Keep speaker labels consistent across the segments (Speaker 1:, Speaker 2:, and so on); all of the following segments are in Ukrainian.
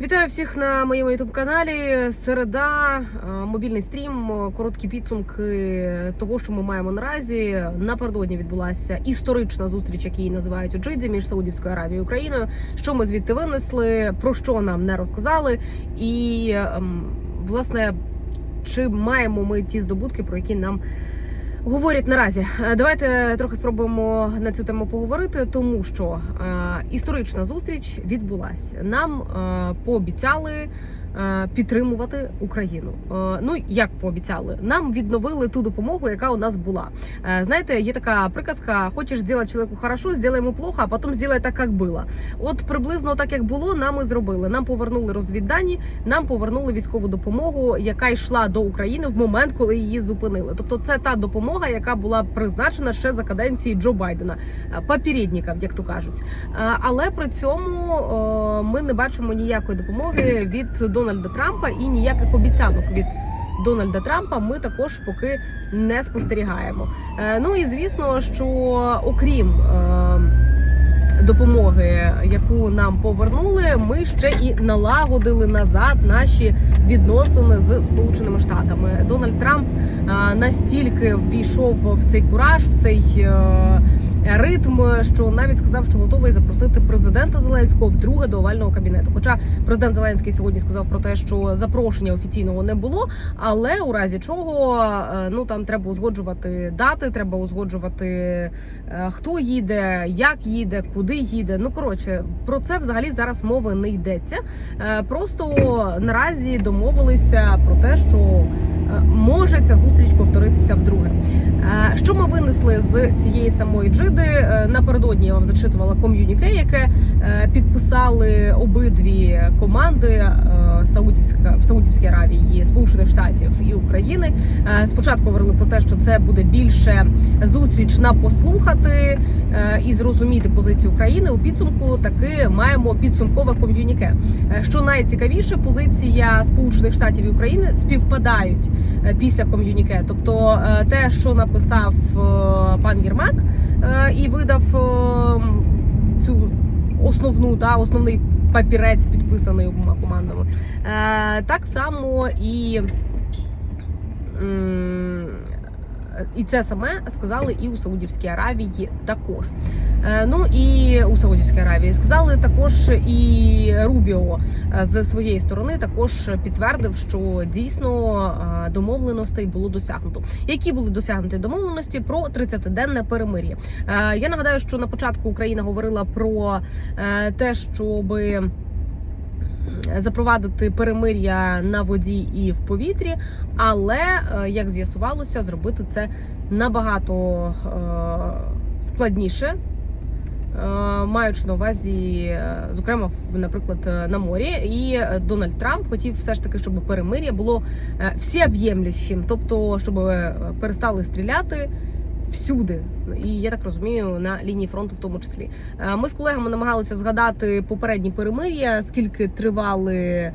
Speaker 1: Вітаю всіх на моєму youtube каналі. Середа, е, мобільний стрім, е, короткі підсумки того, що ми маємо наразі. Напередодні відбулася історична зустріч, яку називають у Джиді між Саудівською Аравією і Україною. Що ми звідти винесли, про що нам не розказали, і ем, власне чи маємо ми ті здобутки, про які нам. Говорять наразі, Е, давайте трохи спробуємо на цю тему поговорити, тому що е, історична зустріч відбулася. Нам е, пообіцяли підтримувати Україну. Е, ну як пообіцяли, нам відновили ту допомогу, яка у нас була. Е, знаєте, є така приказка: хочеш зробити чоловіку хорошо, зробай йому плохо, а потім зробай так, як було. От приблизно так як було, нам і зробили. Нам повернули розвіддані, нам повернули військову допомогу, яка йшла до України в момент, коли її зупинили. Тобто, це та допомога, яка була призначена ще за каденції Джо Байдена, е, попередника, як то кажуть. Е, Але при цьому е, ми не бачимо ніякої допомоги від Дональда Трампа і ніяких обіцянок від. Дональда Трампа ми також поки не спостерігаємо. Е, Ну і звісно, що окрім е, допомоги, яку нам повернули, ми ще і налагодили назад наші відносини з Сполученими Штатами. Дональд Трамп е, настільки ввійшов в цей кураж, в цей ритм, що навіть сказав, що готовий запросити президента Зеленського вдруге до овального кабінету. Хоча президент Зеленський сьогодні сказав про те, що запрошення офіційного не було, але у разі чого е, ну там треба узгоджувати дати, треба узгоджувати е, хто їде, як їде, куди їде. Ну коротше, про це взагалі зараз мови не йдеться. Е, Просто наразі домовилися про те, що може ця зустріч повторитися вдруге. Е, Що ми винесли з цієї самої джиди? Е, Напередодні я вам зачитувала ком'юніке, яке е, підписали обидві команди е, Саудівська в Саудівській Аравії, Сполучених Штатів і України. Е, Спочатку говорили про те, що це буде більше зустріч на послухати е, і зрозуміти позицію України. У підсумку таки маємо підсумкове ком'юніке. Е, Що найцікавіше, позиція Сполучених Штатів і України співпадають е, після ком'юніке. Тобто е, те, що написав е, пан Єрмак е, і видав е, цю основну да, основний папірець, підписаний обома командами. Е, Так само і. І це саме сказали і у Саудівській Аравії також. Е, Ну і у Саудівській Аравії сказали також і Рубіо е, з своєї сторони також підтвердив, що дійсно е, домовленостей було досягнуто. Які були досягнуті домовленості про 30-денне перемир'я? Я нагадаю, що на початку Україна говорила про те, щоби запровадити перемир'я на воді і в повітрі, але е, як з'ясувалося, зробити це набагато е, складніше. е, Маючи на увазі, зокрема, наприклад, на морі, і Дональд Трамп хотів все ж таки, щоб перемир'я було всеоб'ємлющим, тобто, щоб перестали стріляти всюди, і я так розумію, на лінії фронту в тому числі. Е, Ми з колегами намагалися згадати попередні перемир'я, скільки тривали е,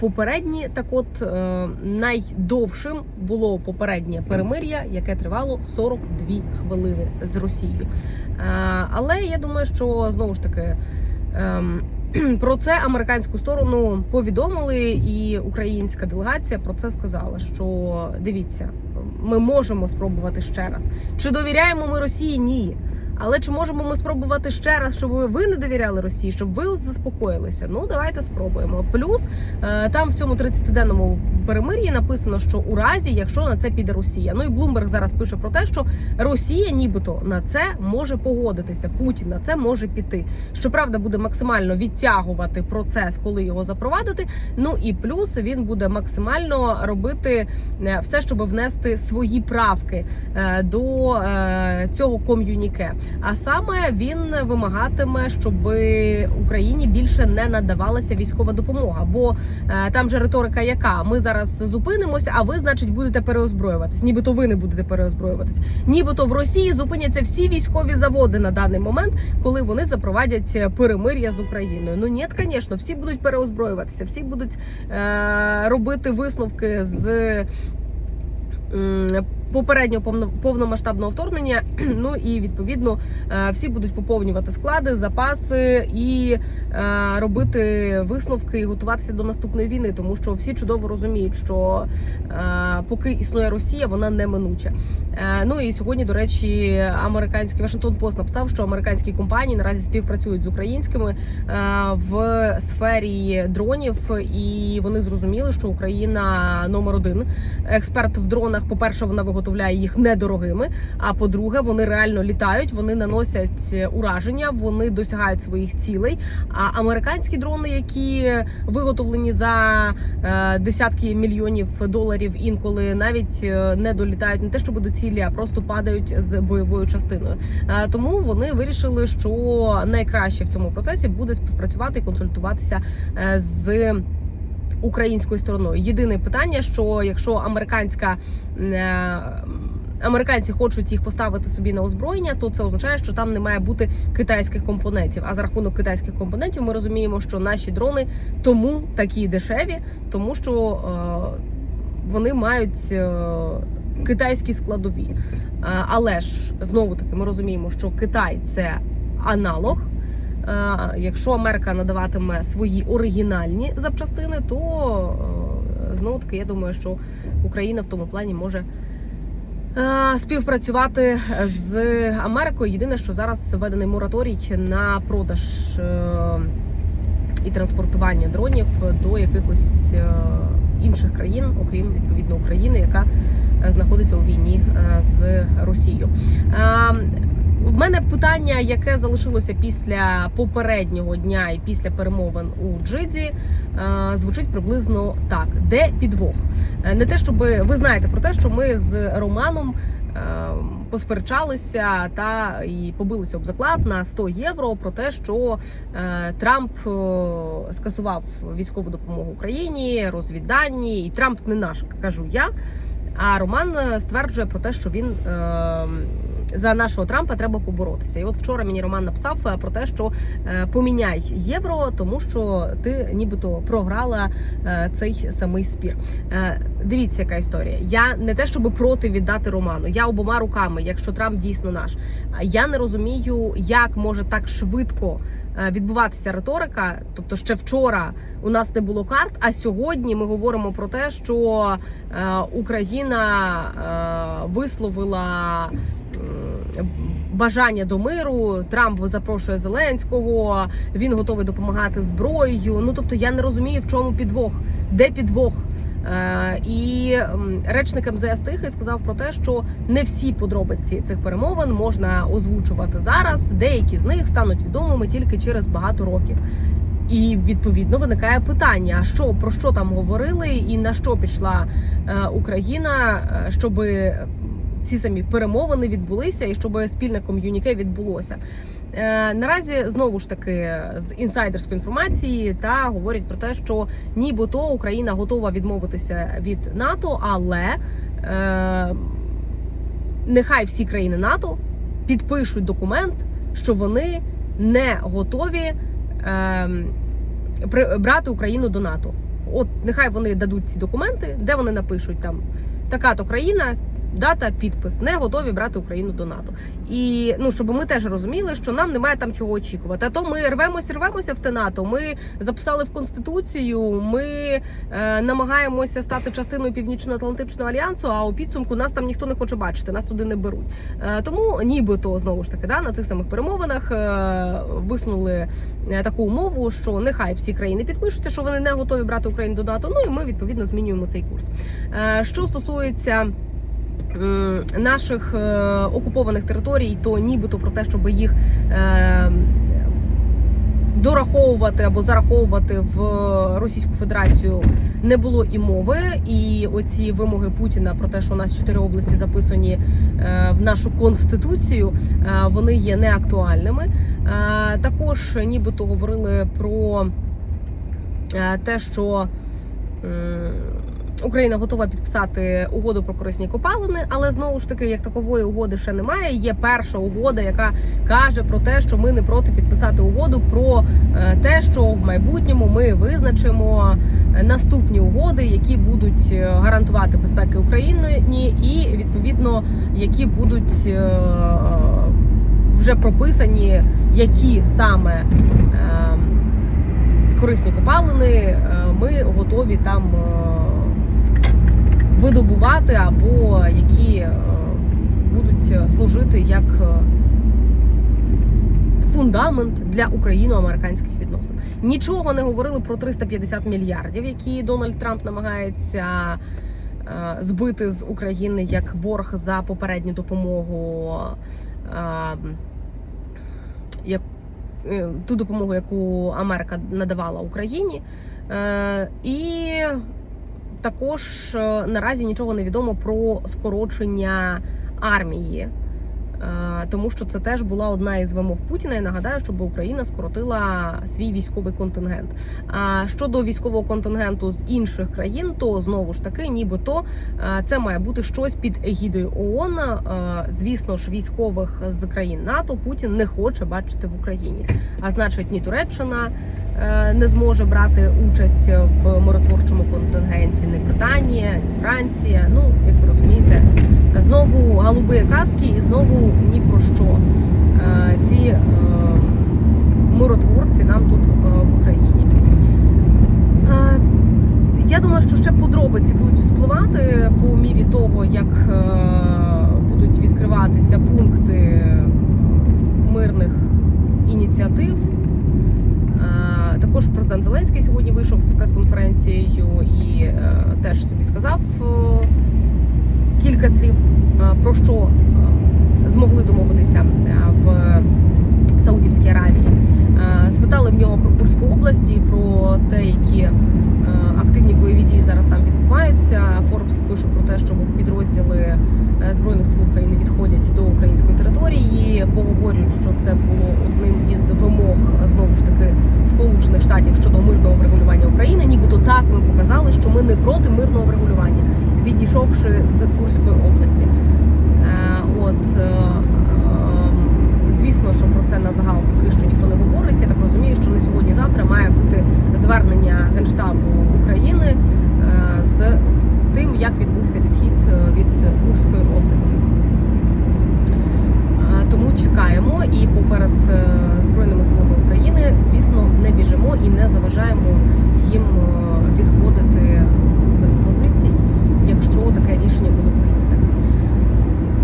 Speaker 1: попередні. Так, от е, найдовшим було попереднє перемир'я, яке тривало 42 хвилини з Росією. Але я думаю, що знову ж таки. ем, Про це американську сторону повідомили, і українська делегація про це сказала. Що дивіться, ми можемо спробувати ще раз. Чи довіряємо ми Росії? Ні. Але чи можемо ми спробувати ще раз, щоб ви не довіряли Росії, щоб ви заспокоїлися? Ну давайте спробуємо. Плюс е, там в цьому 30-денному перемир'ї написано, що у разі, якщо на це піде Росія. Ну і Блумберг зараз пише про те, що Росія, нібито на це може погодитися. Путін на це може піти. Щоправда, буде максимально відтягувати процес, коли його запровадити. Ну і плюс він буде максимально робити е, все, щоб внести свої правки е, до е, цього ком'юніке. А саме він вимагатиме, щоб Україні більше не надавалася військова допомога. Бо там же риторика, яка ми зараз зупинимося, а ви, значить, будете переозброюватись. Нібито ви не будете переозброюватись. Нібито в Росії зупиняться всі військові заводи на даний момент, коли вони запровадять перемир'я з Україною. Ну ні, звісно, всі будуть переозброюватися, всі будуть е, робити висновки з м, попереднього повно- повномасштабного вторгнення. Ну і відповідно е, всі будуть поповнювати склади, запаси і е, робити висновки і готуватися до наступної війни, тому що всі чудово розуміють, що е, поки існує Росія, вона неминуча. Ну і сьогодні, до речі, американський Вашингтон Пост написав, що американські компанії наразі співпрацюють з українськими в сфері дронів, і вони зрозуміли, що Україна номер один експерт в дронах. По перше, вона виготовляє їх недорогими. А по-друге, вони реально літають, вони наносять ураження, вони досягають своїх цілей. А американські дрони, які виготовлені за е, десятки мільйонів доларів, інколи навіть е, не долітають не те, щоб до цілі, а просто падають з бойовою частиною. Е, Тому вони вирішили, що найкраще в цьому процесі буде співпрацювати і консультуватися з. Українською стороною єдине питання, що якщо американська е, американці хочуть їх поставити собі на озброєння, то це означає, що там не має бути китайських компонентів. А за рахунок китайських компонентів ми розуміємо, що наші дрони тому такі дешеві, тому що е, вони мають е, китайські складові. Але ж знову таки ми розуміємо, що Китай це аналог. Е, Якщо Америка надаватиме свої оригінальні запчастини, то е, знову таки я думаю, що Україна в тому плані може е, співпрацювати з Америкою. Єдине, що зараз введений мораторій на продаж і транспортування дронів до якихось інших країн, окрім відповідно України, яка знаходиться у війні з Росією. В мене питання, яке залишилося після попереднього дня і після перемовин у Джиді, е, звучить приблизно так: де підвох? Е, Не те, щоб ви знаєте про те, що ми з Романом е, посперечалися та і побилися об заклад на 100 євро про те, що е, Трамп е, скасував військову допомогу Україні, розвіддані, і Трамп не наш, кажу я. А Роман стверджує про те, що він е, за нашого Трампа треба поборотися. І от вчора мені Роман написав е, про те, що е, поміняй євро, тому що ти нібито програла е, цей самий спір. Дивіться, яка історія. Я не те, щоб проти віддати Роману. Я обома руками, якщо Трамп дійсно наш. Я не розумію, як може так швидко. Відбуватися риторика, тобто ще вчора у нас не було карт. А сьогодні ми говоримо про те, що Україна висловила бажання до миру. Трамп запрошує Зеленського. Він готовий допомагати зброєю. Ну тобто я не розумію, в чому підвох, де підвох. Е, І речник МЗС Тихий сказав про те, що не всі подробиці цих перемовин можна озвучувати зараз. Деякі з них стануть відомими тільки через багато років. І відповідно виникає питання: а що про що там говорили, і на що пішла е, Україна, е, щоб ці самі перемовини відбулися, і щоб спільне ком'юніке відбулося. Е, наразі знову ж таки з інсайдерської інформації та говорять про те, що нібито Україна готова відмовитися від НАТО, але е, нехай всі країни НАТО підпишуть документ, що вони не готові е, брати Україну до НАТО. От нехай вони дадуть ці документи, де вони напишуть там така то країна. Дата, підпис, не готові брати Україну до НАТО. І ну щоб ми теж розуміли, що нам немає там чого очікувати. А то ми рвемося, рвемося в те НАТО. Ми записали в конституцію. Ми е, намагаємося стати частиною північно-атлантичного альянсу. А у підсумку нас там ніхто не хоче бачити, нас туди не беруть. Е, тому нібито знову ж таки да на цих самих перемовинах е, висунули е, таку умову, що нехай всі країни підпишуться, що вони не готові брати Україну до НАТО. Ну і ми відповідно змінюємо цей курс. Е, що стосується наших е, окупованих територій, то нібито про те, щоб їх е, дораховувати або зараховувати в Російську Федерацію не було і мови. І оці вимоги Путіна про те, що у нас чотири області записані е, в нашу конституцію, е, вони є неактуальними. Е, Також нібито говорили про е, те, що Україна готова підписати угоду про корисні копалини, але знову ж таки, як такової угоди ще немає. Є перша угода, яка каже про те, що ми не проти підписати угоду про е, те, що в майбутньому ми визначимо е, наступні угоди, які будуть е, гарантувати безпеки України, і відповідно які будуть вже прописані, які саме е, корисні копалини ми готові там. Видобувати або які е, будуть служити як е, фундамент для україно-американських відносин. Нічого не говорили про 350 мільярдів, які Дональд Трамп намагається е, збити з України як борг за попередню допомогу. як Ту допомогу, яку Америка надавала Україні, і також е, наразі нічого не відомо про скорочення армії, е, тому що це теж була одна із вимог Путіна. Я нагадаю, щоб Україна скоротила свій військовий контингент. А щодо військового контингенту з інших країн, то знову ж таки, нібито е, це має бути щось під егідою ООН. Звісно ж, військових з країн НАТО Путін не хоче бачити в Україні. А значить, ні Туреччина не зможе брати участь в миротворчому контингенті ні Британія, ні Франція. Ну, як ви розумієте, знову голуби каски і знову ні про що. Е, Ці е, миротворці нам тут е, в Україні. Е, Я думаю, що ще подробиці будуть вспливати по мірі того, як е, будуть відкриватися пункти мирних ініціатив. Також президент Зеленський сьогодні вийшов з прес-конференцією і е, теж собі сказав е, кілька слів е, про що е, змогли домовитися е, в Саудівській Аравії. Е, Спитали в нього про Курську область про те, які е, активні бойові дії зараз там відбуваються. Форбс пише про те, що підрозділи е, збройних сил України відходять до української території. Поговорюють, що це було одним із вимог знову ж таки Сполучених Штатів щодо мирного врегулювання України. Нібито так ми показали, що ми не проти мирного врегулювання, відійшовши з Курської області. Е, От е, ем, звісно, що про це на загал поки що ніхто не говорить. Я так розумію, що не сьогодні-завтра має бути звернення генштабу України е, з тим, як відбувся відхід е, від Курської області. Е, Тому чекаємо і поперед е, збройними силами України, звісно, і не заважаємо їм е, відходити з позицій, якщо таке рішення було прийнято.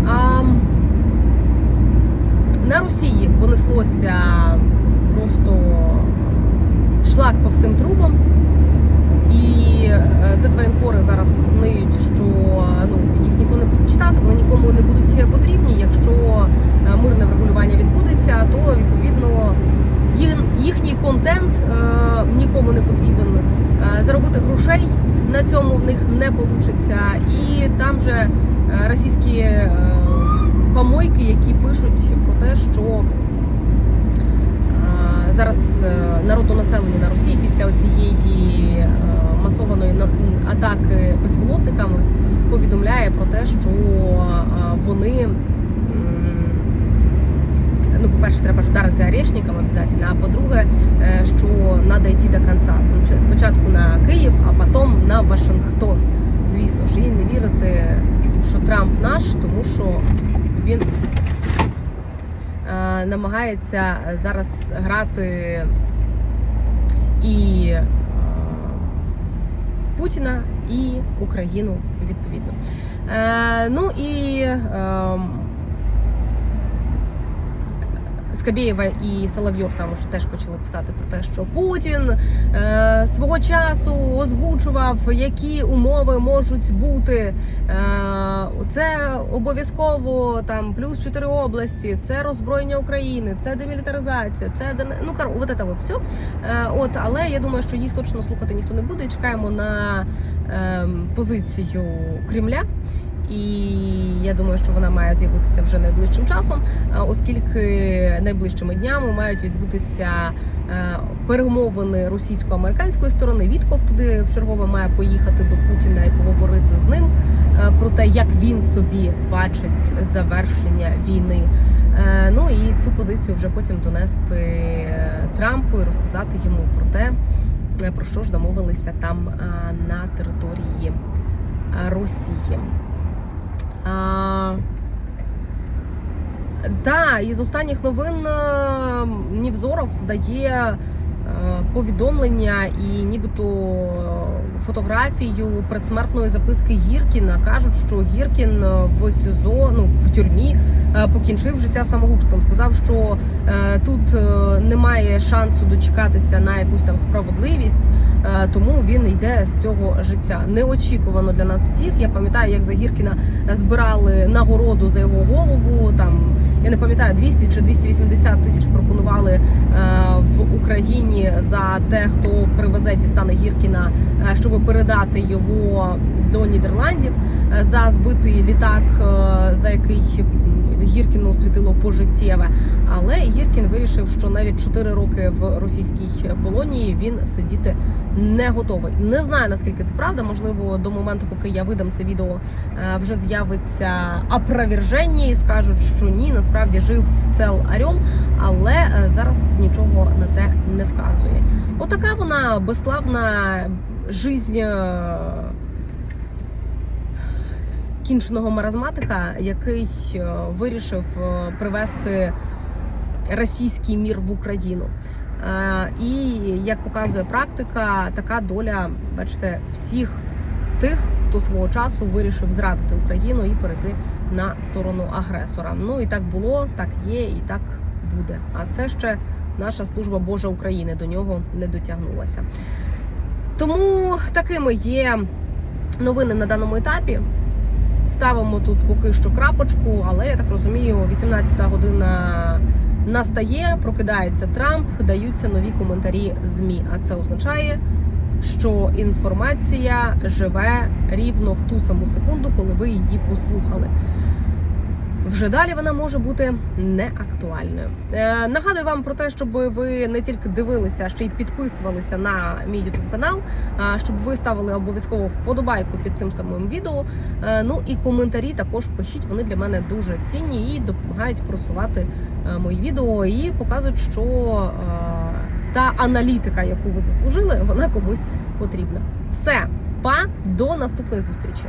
Speaker 1: А, на Росії понеслося просто шлак по всім трубам. І е, зетвоєнкори зараз сниють, що ну їх ніхто не буде читати, вони нікому не будуть потрібні. Якщо е, мирне врегулювання відбудеться, то відповідно їх- їхній контент е, нікому не потрібен. Е, Заробити грошей на цьому в них не вийде. І там же е, російські е, помойки, які пишуть про те, що е, зараз е, народонаселення на Росії після оцієї е, масованої атаки безпілотниками повідомляє про те, що вони. Ну, по-перше, треба ж вдарити орешником обов'язково, а по-друге, е, що треба йти до кінця. Спочатку на Київ, а потім на Вашингтон. Звісно ж, і не вірити, що Трамп наш, тому що він е, намагається зараз грати і е, Путіна, і Україну відповідно. Ну і е, Скабєєва і Соловйов там вже теж почали писати про те, що Путін е, свого часу озвучував, які умови можуть бути. Е, це обов'язково там плюс чотири області, це роззброєння України, це демілітаризація, це ну кар, от це от все. Е, от, але я думаю, що їх точно слухати ніхто не буде. Чекаємо на е, позицію Кремля. І я думаю, що вона має з'явитися вже найближчим часом, е, оскільки найближчими днями мають відбутися е, перемовини російсько-американської сторони. Вітков туди в чергове має поїхати до Путіна і поговорити з ним е, про те, як він собі бачить завершення війни. Ну і цю позицію вже потім донести Трампу і розказати йому про те, про що ж домовилися там на території Росії. А, та, із останніх новин е, Нівзоров дає е, повідомлення і нібито фотографію предсмертної записки Гіркіна. Кажуть, що Гіркін е, в СІЗО, ну в тюрмі е, покінчив життя самогубством. Сказав, що е, тут немає шансу дочекатися на якусь там справедливість, тому він йде з цього життя. Неочікувано для нас всіх. Я пам'ятаю, як за Гіркіна збирали нагороду за його голову. Там я не пам'ятаю 200 чи 280 тисяч пропонували е, в Україні за те, хто привезе дістане Гіркіна, е, щоб передати його до Нідерландів е, за збитий літак, за який Гіркіну світило пожиттєве. Але Гіркін вирішив, що навіть 4 роки в російській колонії він сидіти не готовий. Не знаю наскільки це правда. Можливо, до моменту, поки я видам це відео, е, вже з'явиться опроверження і скажуть, що ні, насправді жив цел Орел, але е, зараз нічого на те не вказує. Отака вона безславна жизнь е, кінченого маразматика, який вирішив привести російський мір в Україну. Е, І як показує практика, така доля, бачите, всіх тих, хто свого часу вирішив зрадити Україну і перейти на сторону агресора. Ну і так було, так є, і так буде. А це ще наша служба Божа України до нього не дотягнулася. Тому такими є новини на даному етапі. Ставимо тут поки що крапочку, але я так розумію, 18-та година настає, прокидається Трамп, даються нові коментарі ЗМІ. А це означає, що інформація живе рівно в ту саму секунду, коли ви її послухали. Вже далі вона може бути неактуальною. Е, нагадую вам про те, щоб ви не тільки дивилися, а ще й підписувалися на мій YouTube канал, е, щоб ви ставили обов'язково вподобайку під цим самим відео. Е, ну і коментарі також пишіть. Вони для мене дуже цінні і допомагають просувати е, мої відео і показують, що е, та аналітика, яку ви заслужили, вона комусь потрібна. Все, па до наступної зустрічі.